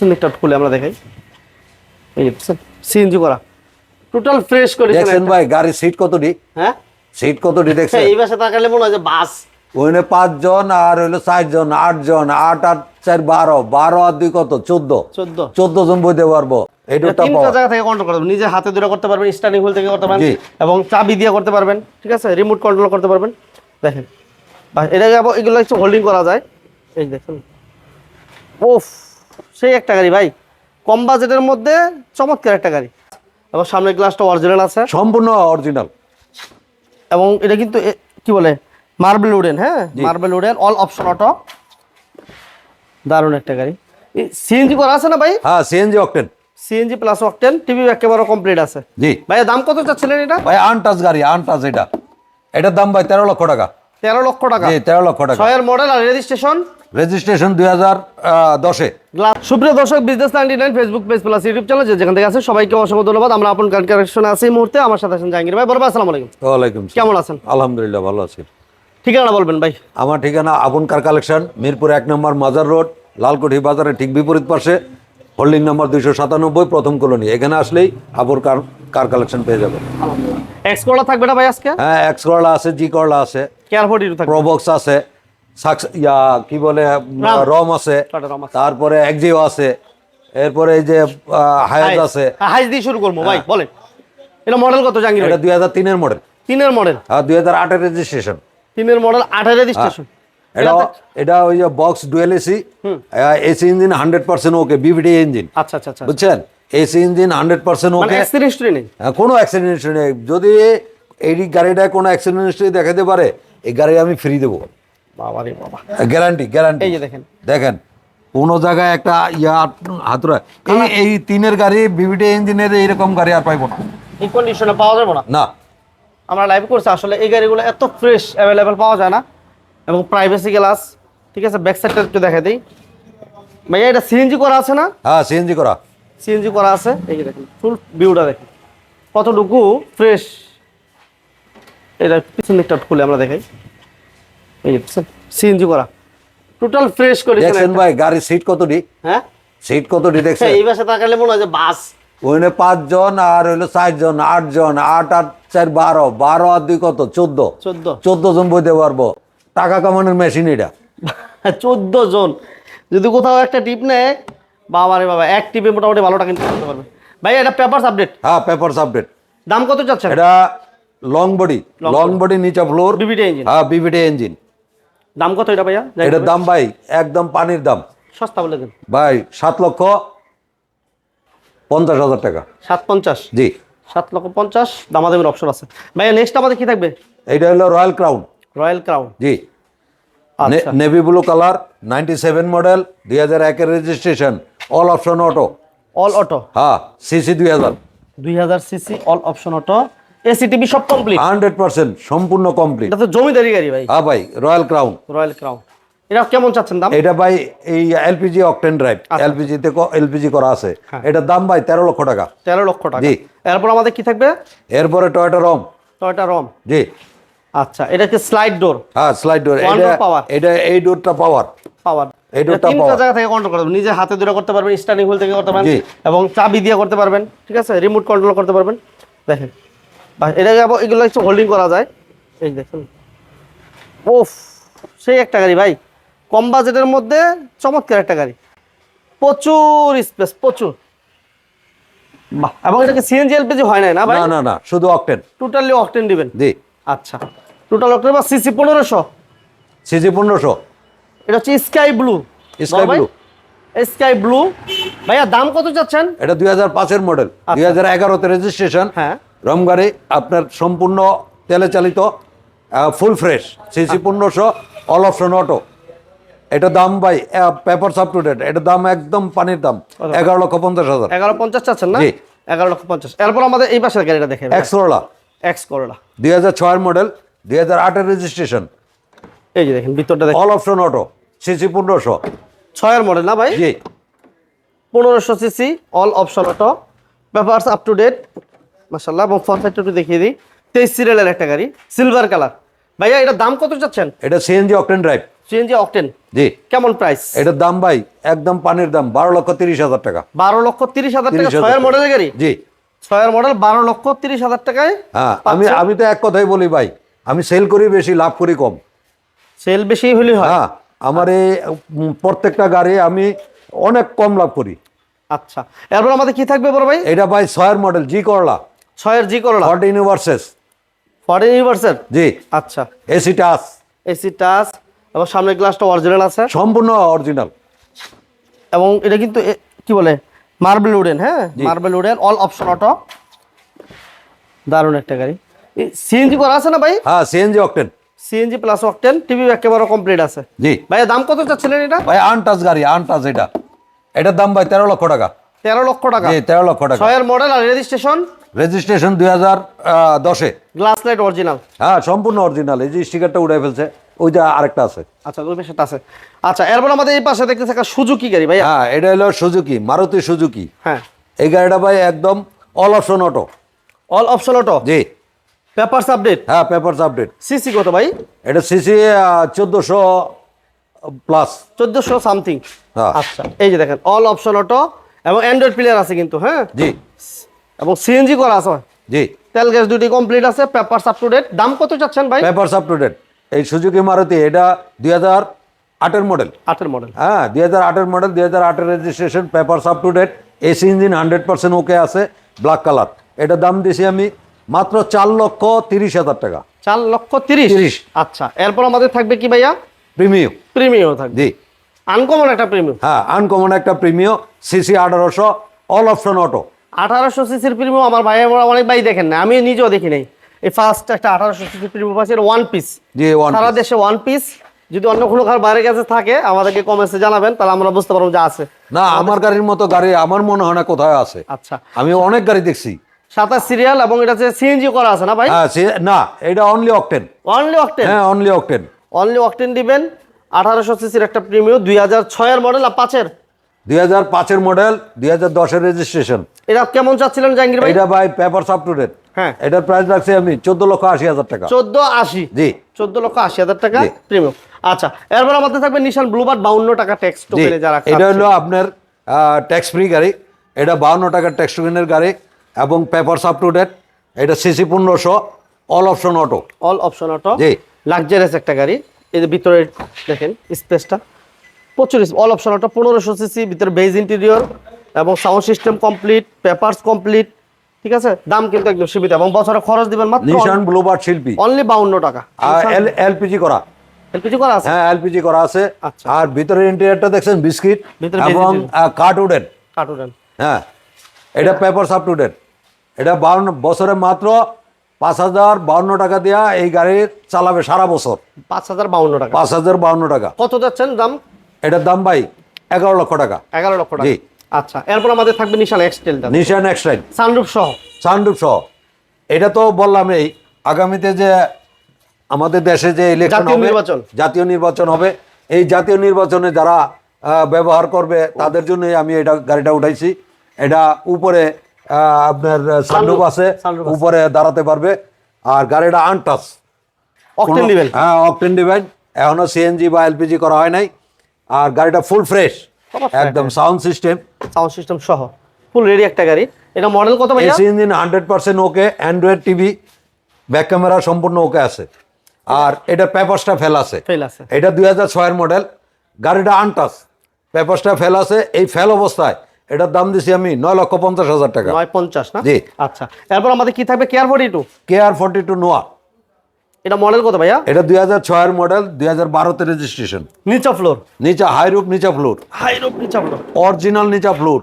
সিলিকটা খুলে আমরা দেখাই। এই সিএনজি করা। টোটাল ফ্রেশ করে দেখছেন ভাই গাড়ির সিট কতটি হ্যাঁ? সিট কতটি দেখছেন? এই পাশে তাকালে মনে হয় যে বাস। ওখানে পাঁচজন আর হইল চারজন আটজন আট আট চার বারো। বারো আর দুই কত? চোদ্দ। চোদ্দ। চোদ্দ জন বইতে পারব। জায়গা থেকে কন্ট্রোল করতে পারবেন। নিজের হাতে ধরে করতে পারবেন স্টার্টিং হুইল থেকে করতে পারবেন এবং চাবি দিয়ে করতে পারবেন ঠিক আছে? রিমোট কন্ট্রোল করতে পারবেন। দেখেন। এটাকে এগুলো একটু হোল্ডিং করা যায়। এই দেখুন। ওফ সেই একটা গাড়ি ভাই। কম বাজেটের মধ্যে চমৎকার একটা গাড়ি। এবং সামনের গ্লাসটা অরিজিনাল আছে। সম্পূর্ণ অরিজিনাল এবং এটা কিন্তু কি বলে মার্বেল উডেন হ্যাঁ? Marble wooden all option auto দারুণ একটা গাড়ি। সিএনজি করা আছে না ভাই? হ্যাঁ CNG octane CNG plus octane TV একেবারে কমপ্লিট আছে। জি। ভাই দাম কত চাচ্ছিলেন এটা? ভাই আনটাচ গাড়ি আনটাচ এটা। এটার দাম ভাই তেরো লক্ষ টাকা। তেরো লক্ষ টাকা। জি তেরো লক্ষ টাকা। ছয়ের মডেল আর রেজিস্ট্রেশন রেজিস্ট্রেশন দুই হাজার দশে। সুপ্রিয় দর্শক business ninety nine Facebook page plus YouTube channel যেখান থেকে আছে সবাইকে অসংখ্য ধন্যবাদ। আমরা আপন কার্ড কারেকশনে আছি এই মুহূর্তে। আমার সাথে আছেন জাহাঙ্গীর ভাই। বড় ভাই আসসালামু আলাইকুম। ওয়ালাইকুম কেমন আছেন? আলহামদুলিল্লাহ ভালো আছি। ঠিকানা বলবেন ভাই। আমার ঠিকানা আপন কার কালেকশন মিরপুর এক নম্বর মাজার রোড লালকুঠি বাজারের ঠিক বিপরীত পাশে হোল্ডিং নাম্বার দুইশো সাতানব্বই প্রথম কলোনি। এখানে আসলেই আপন কার কার কালেকশন পেয়ে যাবেন। এক্স করলা থাকবে না ভাই আজকে? হ্যাঁ এক্স করলা আছে জি করলা আছে কেয়ার ফোর্টি থাকবে। প্রবক্স আছে। ইয়া কি বলে রম। আছে। তারপরে এক্সিও আছে এরপরে এই যে হায়াজ আছে। হাইস দিয়ে শুরু করব ভাই বলেন। এটা মডেল কত জাহাঙ্গীর এটা দুই হাজার তিনের মডেল তিনের মডেল আর দুই হাজার আটের রেজিস্ট্রেশন তিনের মডেল আঠারো রেজিস্ট্রেশন এটা এটা ওই যে box dual AC AC engine hundred percent okay BVD engine আচ্ছা আচ্ছা আচ্ছা। বুঝছেন? AC engine hundred percent okay experience history নেই? কোনো অ্যাক্সিডেন্ট নেই। যদি এই গাড়িটায় কোনো অ্যাক্সিডেন্ট হিস্ট্রি দেখাতে পারে এই গাড়ি আমি ফ্রি দেবো। বাবা রে বাবা। Guarantee guarantee. এই যে দেখেন। দেখেন কোনো জায়গায় একটা ইয়া হাতুরা এই এই তিনের গাড়ি বিভিডি ইঞ্জিনের এইরকম গাড়ি আর পাইবো না। এই কন্ডিশনে পাওয়া যাবে না? না। আমরা লাইভ করছি আসলে এই গাড়িগুলো এত ফ্রেশ অ্যাভেলেবেল পাওয়া যায় না। এবং প্রাইভেসি গ্লাস ঠিক আছে? ব্যাক সাইডটা একটু দেখা দিই। ভাইয়া এটা সিএনজি করা আছে না? হ্যাঁ সিএনজি করা। সিএনজি করা আছে। এই দেখেন ফুল ভিউটা দেখেন। কতটুকু ফ্রেশ এটা পিছন দিকটা খুলে আমরা দেখাই। এই যে সিএনজি করা। টোটাল ফ্রেশ করে দেখছেন ভাই গাড়ির সিট কত ডি হ্যাঁ? সিট কত ডি দেখছেন? এই পাশে তাকালে মনে হয় যে বাস। ওখানে পাঁচজন আর হইল চারজন আটজন আট আট চার বারো। বারো আর দুই কত? চোদ্দ। চোদ্দ। চোদ্দ জন বইতে পারব। টাকা কামানোর মেশিন এটা। চোদ্দ জন। যদি কোথাও একটা টিপ নেয় বাবা রে বাবা এক টিপে মোটামুটি ভালো টাকা ইনকাম করতে পারবে। ভাই এটা পেপারস আপডেট হ্যাঁ পেপারস আপডেট দাম কত চাচ্ছেন? এটা লং বডি লং বডি নিচা ফ্লোর বিবিটি ইঞ্জিন হ্যাঁ বিভিডি ইঞ্জিন দাম কত এটা ভাইয়া? এটার দাম ভাই একদম পানির দাম। সস্তা বলে দেন। ভাই সাত লক্ষ পঞ্চাশ হাজার টাকা। সাত পঞ্চাশ? জি। সাত লক্ষ পঞ্চাশ দামাদামির অপশন আছে। ভাইয়া নেক্সট আমাদের কি থাকবে? এইটা হলো রয়্যাল ক্রাউন রয়্যাল ক্রাউন জি। Navy blue colour ninety seven model দুই হাজার একের registration all option auto all auto হ্যাঁ সিসি দুই হাজার। দুই হাজার CC all option auto AC TV সব কমপ্লিট হান্ড্রেড পার্সেন্ট সম্পূর্ণ কমপ্লিট এটা তো জমিদারি গাড়ি ভাই। হ্যাঁ ভাই রয়্যাল ক্রাউন রয়্যাল ক্রাউন এটা কেমন চাচ্ছেন দাম? এটা ভাই এই এলপিজি অকটেন ড্রাইভ। এলপিজি তে এলপিজি করা আছে। হ্যাঁ। এটার দাম ভাই তেরো লক্ষ টাকা। তেরো লক্ষ টাকা। জি। এরপর আমাদের কি থাকবে? এরপরে টয়টা রম টয়টা রম জি। আচ্ছা এটা কি স্লাইড ডোর হ্যাঁ স্লাইড ডোর এটা এটা এই ডোরটা পাওয়ার পাওয়ার এই ডোরটা তিনটা জায়গা থেকে কন্ট্রোল করতে পারবেন নিজের হাতে ধরে করতে পারবেন স্টার্টিং হুইল থেকে করতে পারবেন এবং চাবি দিয়ে করতে পারবেন ঠিক আছে? রিমোট কন্ট্রোল করতে পারবেন। দেখেন এটাকে আবার এগুলো একটু হোল্ডিং করা যায়। এই দেখুন। ওফ সেই একটা গাড়ি ভাই। কম বাজেটের মধ্যে চমৎকার একটা গাড়ি। প্রচুর স্পেস প্রচুর। বাহ এবং এটাকে সিএনজি এলপিজি হয় নাই না ভাই? না না না শুধু অকটেন টোটালি অকটেন দিবেন? জি। আচ্ছা। টোটাল অকটেন বা সিসি পনেরোশো? সিজি পনেরোশো। এটা হচ্ছে sky blue Sky blue। Sky blue ভাইয়া দাম কত চাচ্ছেন? এটা দুই হাজার পাঁচের মডেল দুই হাজার এগারোতে রেজিস্ট্রেশন আচ্ছা। হ্যাঁ। রম গাড়ি আপনার সম্পূর্ণ তেলে চালিত ফুল ফ্রেশ সিসি পনেরোশো অল অপশন অটো এটা দাম ভাই পেপার আপ টু ডেট এটা দাম একদম পানির দাম এগারো লক্ষ পঞ্চাশ হাজার। এগারো পঞ্চাশ চাচ্ছেন না। এগারো লক্ষ পঞ্চাশ। এরপর আমাদের এই পাশের গাড়িটা দেখে এক্স করোলা এক্স করলা দুই হাজার ছয়ের মডেল দুই হাজার আটের রেজিস্ট্রেশন এই যে দেখেন ভিতরটা দেখেন। অল অপশন অটো সিসি পনেরোশো। ছয়ের মডেল না ভাই? জি। পনেরোশো CC all option auto papers up to date মাসাল্লাহ এবং ফ্রন্ট সাইডটা একটু দেখিয়ে দিই। তেইশ সিরিয়ালের একটা গাড়ি সিলভার কালার ভাইয়া এটার দাম কত চাচ্ছেন? এটা CNG octane drive CNG octane জি। কেমন প্রাইস এটার দাম ভাই একদম পানির দাম বারো লক্ষ তিরিশ হাজার টাকা। বারো লক্ষ তিরিশ হাজার টাকা ছয়ের মডেলের গাড়ি? জি। ছয়ের মডেল বারো লক্ষ তিরিশ হাজার টাকায় হ্যাঁ আমি আমি তো এক কথাই বলি ভাই আমি সেল করি বেশি লাভ করি কম। সেল বেশি হলে হয়? হ্যাঁ আমার এই প্রত্যেকটা গাড়ি আমি অনেক কম লাভ করি। আচ্ছা এরপর আমাদের কি থাকবে বড় ভাই? এটা ভাই ছয়ের মডেল জি করলা ছয়ের জি করলা? ফর্টি ইউনিভার্সেস ফরেন ইউনিভার্সের জি। আচ্ছা। এসি টাচ এসি টাচ এবং সামনের গ্লাসটা অরিজিনাল আছে? সম্পূর্ণ অরিজিনাল এবং এটা কিন্তু কি বলে? মার্বেল উডেন হ্যাঁ। Marble wooden all option auto দারুণ একটা গাড়ি। সিএনজি করা আছে না ভাই? হ্যাঁ CNG octane CNG plus octane TV একেবারে কমপ্লিট আছে। জি। ভাই দাম কত চাচ্ছিলেন এটা? ভাই আনটাচ গাড়ি আনটাচ এটা। এটার দাম ভাই তেরো লক্ষ টাকা। তেরো লক্ষ টাকা। তেরো লক্ষ টাকা। ছয়ের মডেল আর রেজিস্ট্রেশন রেজিস্ট্রেশন দুই হাজার দশে। গ্লাস লাইট অরিজিনাল হ্যাঁ সম্পূর্ণ অরিজিনাল এই যে স্টিকারটা উড়ে ফেলছে ওইটা আরেকটা আছে। আচ্ছা দুই পাশে আছে। আচ্ছা এরপর আমাদের এই পাশে দেখতেছে একটা সুজুকি গাড়ি ভাই হ্যাঁ এটা হলো সুজুকি মারুতি সুজুকি হ্যাঁ। এই গাড়িটা ভাই একদম all option auto all option auto জি। পেপারস আপডেট হ্যাঁ পেপারস আপডেট সিসি কত ভাই? এটা সিসি চোদ্দোশো প্লাস চোদ্দশো সামথিং হ্যাঁ। আচ্ছা এই যে দেখেন অল অপশন অটো এবং অ্যান্ড্রয়েড প্লেয়ার আছে কিন্তু হ্যাঁ? জি। এবং সিএনজি করা আছে। জি। তেল গ্যাস ডিউটি কমপ্লিট আছে পেপারস আপ টু ডেট দাম কত চাচ্ছেন ভাই? পেপারস আপ টু ডেট এই সুজুকি মারুতি এটা দুই হাজার আটের মডেল আটের মডেল হ্যাঁ দুই হাজার আটের মডেল দুই হাজার আটের registration papers up to date AC engine hundred percent okay আছে ব্ল্যাক কালার এটা দাম দিছি আমি মাত্র চার লক্ষ তিরিশ হাজার টাকা। চার লক্ষ তিরিশ? 30 আচ্ছা এরপর আমাদের থাকবে কি ভাইয়া? প্রিমিয়াম প্রিমিয়াম থাকবে। জি। আনকমন একটা প্রিমিয়াম হ্যাঁ আনকমন একটা প্রিমিয়াম সিসি আঠারোশো অল অপশন অটো আঠারোশো সিসির প্রিমিয়াম আমার ভাই আমার অনেক ভাই দেখেন না আমি নিজেও দেখি নাই। এই ফার্স্ট একটা আঠারোশো সিসির প্রিমিয়াম আছে ওয়ান পিস সারা দেশে ওয়ান পিস যদি অন্য কোনো কার বাইরে কাছে থাকে আমাদেরকে কমেন্টসে জানাবেন তাহলে আমরা বুঝতে পারব যে আছে। না আমার গাড়ির মতো গাড়ি আমার মনে হয় না কোথায় আছে। আচ্ছা। আমি অনেক গাড়ি দেখছি। সাতাশ সিরিয়াল এবং এটা হচ্ছে সিএনজি করা আছে না ভাই? হ্যাঁ না এটা অনলি অকটেন অনলি অকটেন হ্যাঁ অনলি অকটেন অনলি অকটেন দিবেন। আঠারোশো সিসির একটা প্রিমিয়াম দুই হাজার ছয়ের মডেল আর পাঁচের? দুই হাজার পাঁচের মডেল দুই হাজার দশের রেজিস্ট্রেশন এটা কেমন চাচ্ছিলেন জাহাঙ্গীর ভাই? এটা ভাই পেপার আপ টু ডেট হ্যাঁ। এটার প্রাইস রাখছি আমি চোদ্দ লক্ষ আশি হাজার টাকা। চোদ্দ আশি? জি। চোদ্দ লক্ষ আশি হাজার টাকা। প্রিমিয়াম আচ্ছা এরপর আমাদের থাকবে নিশান ব্লুবার্ড বাউন্ন টাকা ট্যাক্স টোকেনে যারা এটা হলো আপনার ট্যাক্স ফ্রি গাড়ি। এটা বাউন্ন টাকার ট্যাক্স টোকেনের গাড়ি এবং পেপার আপ টু ডেট এটা সিসি পনেরোশো all option auto all option auto জি। লাক্সারিয়াস একটা গাড়ি। এই যে ভিতরে দেখেন স্পেসটা প্রচুর অল অপশন অটো পনেরোশো সিসি ভিতরে বেজ ইন্টেরিয়র এবং sound system complete papers complete ঠিক আছে? দাম কিন্তু একদম সীমিত এবং বছরে খরচ দিবেন মাত্র নিশান শিল্পী। অনলি বাউন্ন টাকা। আর এলপিজি করা। কিছু করা আছে? হ্যাঁ এলপিজি করা আছে। আচ্ছা। আর ভিতরের ইন্টেরিয়রটা দেখছেন বিস্কিট এবং কাঠ উডেন কার্টুন হ্যাঁ এটা পেপার টু ডেট এটা বাউন্ন বছরে মাত্র পাঁচ হাজার বাউন্ন টাকা দিয়া এই গাড়ি চালাবে সারা বছর। পাঁচ হাজার বাউন্ন টাকা। পাঁচ হাজার বাউন্ন টাকা। কত যাচ্ছেন দাম? এটার দাম ভাই এগারো লক্ষ টাকা। এগারো লক্ষ টাকা। জি। আচ্ছা এরপর আমাদের থাকবে নিশান এক্সটেল নিশান এক্সটেল সানরুফ সহ। সানরুফ সহ। এটা তো বললাম এই আগামীতে যে আমাদের দেশে যে ইলেকশন হবে নির্বাচন। জাতীয় নির্বাচন হবে এই জাতীয় নির্বাচনে যারা ব্যবহার করবে তাদের জন্যই আমি এটা গাড়িটা উঠাইছি। এটা উপরে আপনার সানরুফ আছে উপরে দাঁড়াতে পারবে। আর গাড়িটা আনটাচ অকটেন দিবেন হ্যাঁ অকটেন ডিভাইন এখনও সিএনজি বা এলপিজি করা হয় নাই। আর গাড়িটা ফুল ফ্রেশ একদম সাউন্ড সিস্টেম সাউন্ড সিস্টেম সহ। ফুল রেডি একটা গাড়ি। এটা মডেল কত ভাইয়া? AC engine hundred percent okay android TV back camera সম্পূর্ণ ওকে আছে। আর এটা পেপারসটা ফেল আছে। ফেল আছে। এটা দুই হাজার ছয়ের মডেল গাড়িটা আনটাস পেপারসটা ফেল আছে। এই ফেল অবস্থায় এটার দাম দিছি আমি নয় লক্ষ পঞ্চাশ হাজার টাকা। নয় পঞ্চাশ না? জি। আচ্ছা। এরপর আমাদের কি থাকবে? KR forty two K R forty two Noah এটা মডেল কত ভাইয়া? এটা দুই হাজার ছয়ের মডেল দুই হাজার বারোতে রেজিস্ট্রেশন নিচা ফ্লোর নিচা হাই রুপ নিচা ফ্লোর হাই রুপ নিচা ফ্লোর অরিজিনাল নিচা ফ্লোর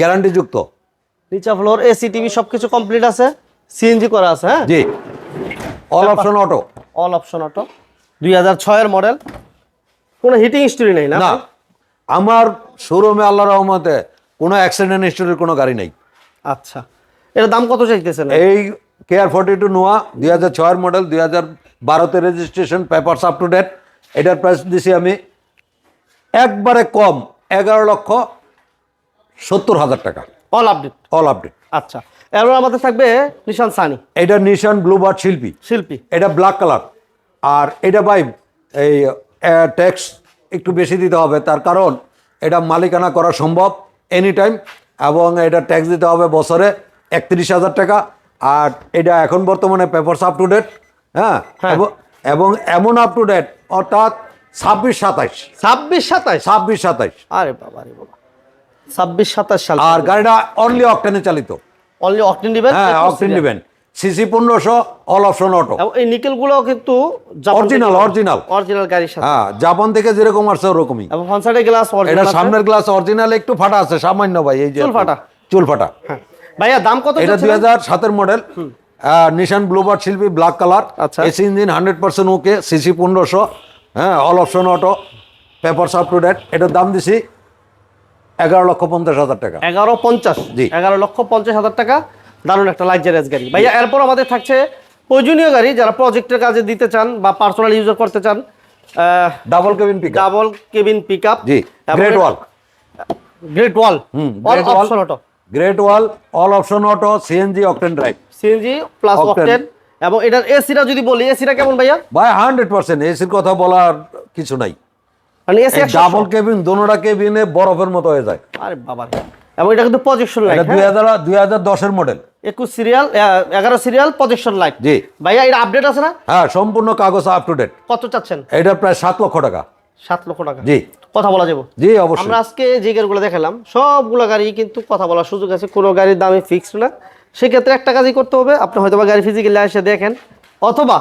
গ্যারান্টি যুক্ত নিচা ফ্লোর এসি টিভি সবকিছু কমপ্লিট আছে? সিএনজি করা আছে হ্যাঁ? জি। All option auto all option auto দুই হাজার ছয়ের মডেল কোনো হিটিং স্টোরি নেই না? আমার শোরুমে আল্লাহ রহমতে কোনো অ্যাক্সিডেন্ট হিস্টোরির কোনো গাড়ি নেই। আচ্ছা। এটার দাম কত চাইতেছেন? এই কেয়ার ফর্টি টু নোয়া দুই হাজার ছয়ের মডেল দুই হাজার বারোতে registration papers up to date এটার প্রাইস দিছি আমি একবারে কম এগারো লক্ষ সত্তর হাজার টাকা। অল আপডেট অল আপডেট আচ্ছা এরপর আমাদের থাকবে নিশান সানি এটা নিশান ব্লুবার্ড শিল্পী। শিল্পী। এটা ব্ল্যাক কালার আর এটা ভাই এই ট্যাক্স একটু বেশি দিতে হবে তার কারণ এটা মালিকানা করা সম্ভব এনি টাইম এবং এটা ট্যাক্স দিতে হবে বছরে একত্রিশ হাজার টাকা। আর এটা এখন বর্তমানে পেপারস আপ টু ডেট হ্যাঁ। এবং- এমন আপ টু ডেট অর্থাৎ ছাব্বিশ সাতাইশ। ছাব্বিশ সাতাশ ছাব্বিশ সাতাইশ। আরে বাবা আরে বাবা। ছাব্বিশ সাতাশ সাল আর গাড়িটা অনলি অকটেনে চালিত। অনলি অকটেন দিবেন? হ্যাঁ অকটেন দিবেন। সিসি পনেরোশো অল অপশন অটো এই নিকেলগুলো কিন্তু অরিজিনাল অরিজিনাল অরিজিনাল গাড়ির সাথে। হ্যাঁ জাপান থেকে যেরকম আসছে ওরকমই। এবং ফ্রন্ট গ্লাস এটা সামনের গ্লাস অরিজিনাল একটু ফাটা আছে সামান্য ভাই এই যে চুল ফাটা। চুল ফাটা। হ্যাঁ। ভাইয়া দাম কত এটা দুই হাজার সাতের model Nissan Bluebird Sylphy black colour আচ্ছা। AC engine hundred percent okay CC পনেরোশো হ্যাঁ all option auto paper up to date এটার দাম দিছি এগারো লক্ষ পঞ্চাশ হাজার টাকা। এগারো পঞ্চাশ। জি। এগারো লক্ষ পঞ্চাশ হাজার টাকা দারুণ একটা লাক্সারিয়াস গাড়ি। ভাইয়া এরপর আমাদের থাকছে প্রয়োজনীয় গাড়ি যারা প্রজেক্টের কাজে দিতে চান বা পার্সোনাল ইউজার করতে চান double cabin pick double cabin pick up জি গ্রেট ওয়াল গ্রেট ওয়াল হুম all option auto Great Wall all option auto CNG octane drive CNG plus. Octane এবং এটার এসিটা যদি বলি এসিটা কেমন ভাইয়া? ভাই হান্ড্রেড পার্সেন্ট এসির কথা বলার কিছু নাই। মানে এসি ডাবল কেবিন দোনোটা কেবিনে বরফের মতো হয়ে যায়। আরে বাবা এবং এটা কিন্তু প্রজেকশন এটা লাইট দুই হাজার দুই হাজার দশের মডেল একুশ সিরিয়াল এগারো সিরিয়াল প্রজেকশন লাইট জি। ভাইয়া এটা আপডেট আছে না? হ্যাঁ সম্পূর্ণ কাগজ আপ টু ডেট কত চাচ্ছেন? এটা প্রায় সাত লক্ষ টাকা। সাত লক্ষ টাকা। জি। কথা বলা যাব। জি অবশ্যই। আমরা আজকে যে গাড়িগুলো দেখালাম সবগুলো গাড়ি কিন্তু কথা বলার সুযোগ আছে। কোনো গাড়ির দামে ফিক্সড না। সেক্ষেত্রে একটা কাজই করতে হবে আপনি হয়তো বা গাড়ি ফিজিক্যালি এসে দেখেন অথবা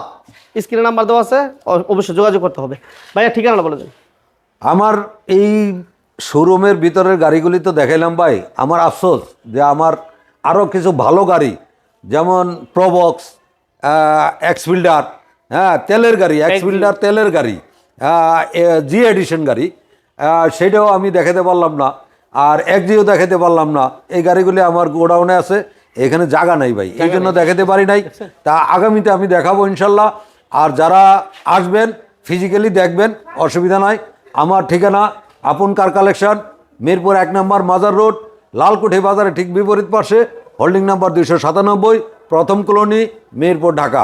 স্ক্রিনে নাম্বার দেওয়া আছে অবশ্যই যোগাযোগ করতে হবে। ভাইয়া ঠিকানা বলে দেন। আমার এই শোরুমের ভিতরের গাড়িগুলি তো দেখাইলাম ভাই। আমার আফসোস যে আমার আরও কিছু ভালো গাড়ি যেমন প্রবক্স এক্সফিল্ডার হ্যাঁ তেলের গাড়ি এক্সফিল্ডার তেলের গাড়ি জি এডিশন গাড়ি সেটাও আমি দেখাতে পারলাম না। আর এক একজিও দেখাতে পারলাম না। এই গাড়িগুলি আমার গোডাউনে আছে। এখানে জায়গা নাই ভাই। এই জন্য দেখাতে পারি নাই। তা আগামীতে আমি দেখাবো ইনশাল্লাহ। আর যারা আসবেন ফিজিক্যালি দেখবেন অসুবিধা নাই। আমার ঠিকানা আপন কার কালেকশন মিরপুর এক নম্বর মাজার রোড লালকুঠি বাজারে ঠিক বিপরীত পাশে হোল্ডিং নাম্বার দুইশো সাতানব্বই প্রথম colony Mirpur Dhaka.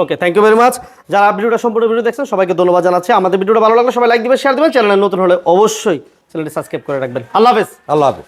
Okay thank you very much যারা ভিডিওটা সম্পূর্ণ ভিডিও দেখছেন, সবাইকে ধন্যবাদ জানাচ্ছি। আমাদের ভিডিওটা ভালো লাগলে সবাই লাইক দিবেন শেয়ার দেবেন। চ্যানেলে নতুন হলে অবশ্যই চ্যানেলটি সাবস্ক্রাইব করে রাখবেন। আল্লাহ হাফেজ। আল্লাহ হাফিজ।